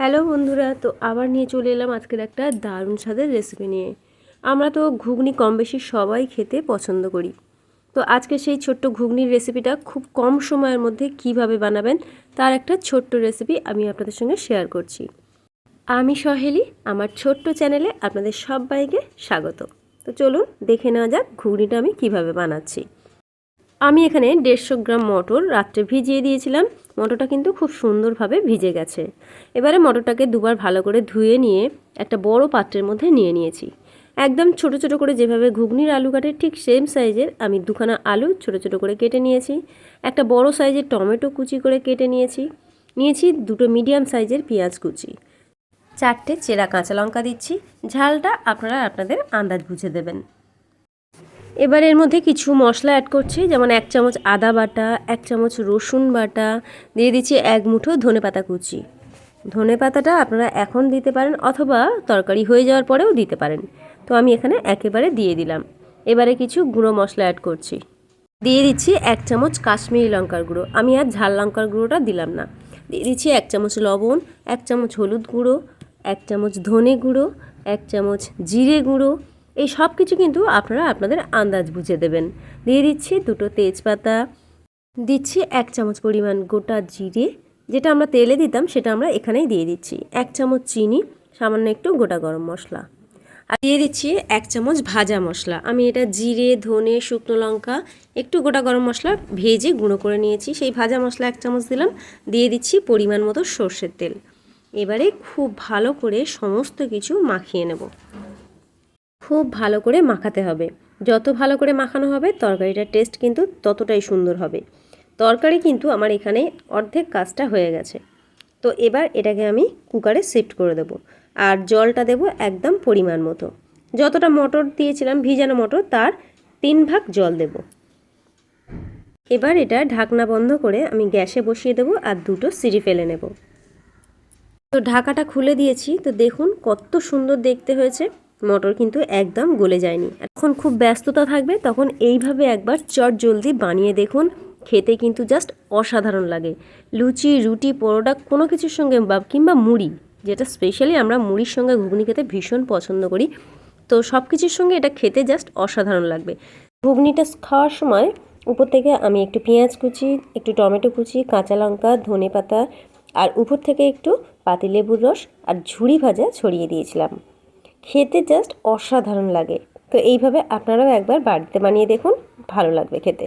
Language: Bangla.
হ্যালো বন্ধুরা, তো আবার নিয়ে চলে এলাম আজকের একটা দারুণ স্বাদের রেসিপি নিয়ে। আমরা তো ঘুগনি কম বেশি সবাই খেতে পছন্দ করি। তো আজকে সেই ছোট্ট ঘুগনির রেসিপিটা খুব কম সময়ের মধ্যে কীভাবে বানাবেন, তার একটা ছোট্ট রেসিপি আমি আপনাদের সঙ্গে শেয়ার করছি। আমি সহেলি, আমার ছোট্ট চ্যানেলে আপনাদের সবাইকে স্বাগত। তো চলুন দেখে নেওয়া যাক ঘুগনিটা আমি কীভাবে বানাচ্ছি। আমি এখানে দেড়শো গ্রাম মটর রাত্রে ভিজিয়ে দিয়েছিলাম। মটরটা কিন্তু খুব সুন্দরভাবে ভিজে গেছে। এবারে মটরটাকে দুবার ভালো করে ধুয়ে নিয়ে একটা বড় পাত্রের মধ্যে নিয়ে নিয়েছি। একদম ছোট ছোট করে যেভাবে ঘুগনির আলু কাটে, ঠিক সেম সাইজের আমি দুখানা আলু ছোট ছোট করে কেটে নিয়েছি। একটা বড় সাইজের টমেটো কুচি করে কেটে নিয়েছি। নিয়েছি দুটো মিডিয়াম সাইজের পেঁয়াজ কুচি। চারটে চেরা কাঁচা লঙ্কা দিচ্ছি। ঝালটা আপনারা আপনাদের আন্দাজ বুঝে দেবেন। এবার এর মধ্যে কিছু মশলা অ্যাড করছি, যেমন এক চামচ আদা বাটা, এক চামচ রসুন বাটা, দিয়ে দিচ্ছি এক মুঠো ধনে পাতা কুচি। ধনে পাতাটা আপনারা এখন দিতে পারেন অথবা তরকারি হয়ে যাওয়ার পরেও দিতে পারেন। তো আমি এখানে একেবারে দিয়ে দিলাম। এবারে কিছু গুঁড়ো মশলা অ্যাড করছি। দিয়ে দিচ্ছি এক চামচ কাশ্মীরি লঙ্কার গুঁড়ো। আমি আর ঝাল লঙ্কার গুঁড়োটা দিলাম না। দিয়ে দিচ্ছি এক চামচ লবণ, এক চামচ হলুদ গুঁড়ো, এক চামচ ধনে গুঁড়ো, এক চামচ জিরে গুঁড়ো এই সব কিছু কিন্তু আপনারা আপনাদের আন্দাজ বুঝে দেবেন। দিয়ে দিচ্ছি দুটো তেজপাতা, দিচ্ছি এক চামচ পরিমাণ গোটা জিরে, যেটা আমরা তেলে দিতাম সেটা আমরা এখানেই দিয়ে দিচ্ছি। এক চামচ চিনি, সামান্য একটু গোটা গরম মশলা। আর দিয়ে দিচ্ছি এক চামচ ভাজা মশলা। আমি এটা জিরে, ধনে, শুকনো লঙ্কা, একটু গোটা গরম মশলা ভেজে গুঁড়ো করে নিয়েছি। সেই ভাজা মশলা এক চামচ দিলাম। দিয়ে দিচ্ছি পরিমাণ মতো সর্ষের তেল। এবারে খুব ভালো করে সমস্ত কিছু মাখিয়ে নেব। খুব ভালো করে মাখাতে হবে। যত ভালো করে মাখানো হবে, তরকারিটার টেস্ট কিন্তু ততটাই সুন্দর হবে। তরকারি কিন্তু আমার এখানে অর্ধেক কাজটা হয়ে গেছে। তো এবার এটাকে আমি কুকারে শিফট করে দেবো। আর জলটা দেব একদম পরিমাণ মতো। যতটা মটর দিয়েছিলাম, ভিজানো মটর, তার তিন ভাগ জল দেব। এবার এটা ঢাকনা বন্ধ করে আমি গ্যাসে বসিয়ে দেবো আর দুটো সিঁড়ি ফেলে নেব। তো ঢাকাটা খুলে দিয়েছি। তো দেখুন কত সুন্দর দেখতে হয়েছে। মটর কিন্তু একদম গলে যায়নি। এখন খুব ব্যস্ততা থাকবে, তখন এইভাবে একবার চট জলদি বানিয়ে দেখুন। খেতে কিন্তু জাস্ট অসাধারণ লাগে। লুচি, রুটি, পরোটা, কোনো কিছুর সঙ্গে বা কিংবা মুড়ি, যেটা স্পেশালি আমরা মুড়ির সঙ্গে ঘুগনি খেতে ভীষণ পছন্দ করি। তো সব কিছুর সঙ্গে এটা খেতে জাস্ট অসাধারণ লাগবে। ঘুগনিটা খাওয়ার সময় উপর থেকে আমি একটু পেঁয়াজ কুচি, একটু টমেটো কুচি, কাঁচা লঙ্কা, ধনে পাতা, আর উপর থেকে একটু পাতিলেবুর রস আর ঝুড়ি ভাজা ছড়িয়ে দিয়েছিলাম। খেতে জাস্ট অসাধারণ লাগে। তো এইভাবে আপনারাও একবার বাড়িতে বানিয়ে দেখুন ভালো লাগবে খেতে।